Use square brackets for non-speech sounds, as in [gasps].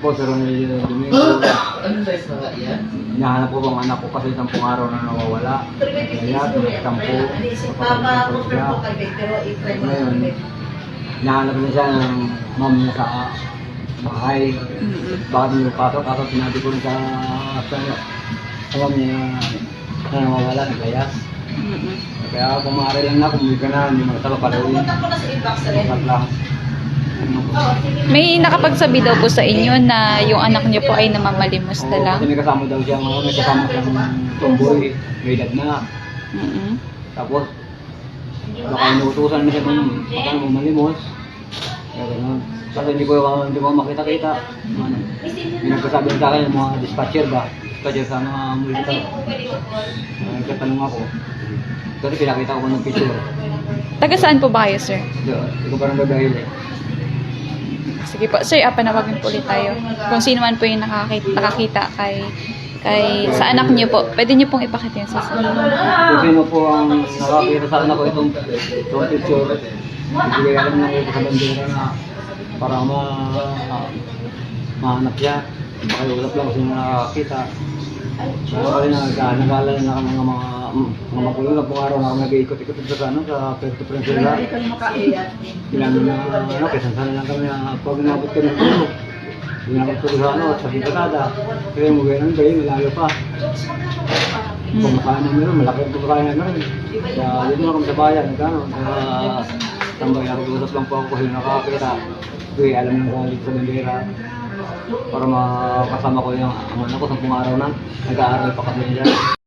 po, pero may Domingo. [gasps] Ano ba yung mga yan? Hinahanap ko bang anak ko kasi sampung araw na nawawala. Kaya tumatampo, papatampo siya. Ngayon, hinahanap na siya ng mom niya sa bahay. Bakit hindi pasok? Ako sinabi ko rin sa sa sa mom niya na nawawala, naglayas. Kaya kumari lang na, kumuwi ka na, hindi mo na palawin. Sapat lang. Ano po? May nakapagsabi daw po sa inyo na yung anak niyo po ay namamalimos na lang. Kasi may kasama daw siya, mga may kasama siyang tomboy, may edad na. Mm-mm. Tapos, baka inuutusan na siya kung baka naman malimos. Kaya ganun. Kasi hindi ko, hindi ko makita-kita. Ano, may nagkasabi sa akin yung mga dispatcher ba? Dispatcher sa mga mulita. Uh, nagkatanong ako. Kasi pinakita ko ng picture. Taga saan po ba kayo, sir? Ko parang gagawin eh. Sige po, sir, ah, panawagin po ulit tayo. Kung sino man po yung nakakita, nakakita kay kay sa anak niyo po, pwede niyo pong ipakita yung sa Kung sino po ang nakakita sa anak ko itong, itong picture, ibigay alam na ito sa bandera na para ma mahanap siya. Makiusap lang kung sino nakakita. Kami na nag-aalala na ng mga mga magulo na araw na kami nag-iikot-ikot sa ano, sa Puerto Princesa. Ilan na ano, kaysa sana lang kami na pag nabot kami ng ulo. Inabot ko sa ano, sa Sintasada. Kaya mo ganun kayo, malayo pa. Kung makain namin rin, malaki ang kumakain namin rin. Kaya dito na kami sa bayan, nagkano, sa tambay, nakag-usap lang po ako kung sino nakakita. Kaya alam nang kung dito sa bandera. Para makasama ko yung ang anak ko sa araw na, nag-aaral pa kami dyan.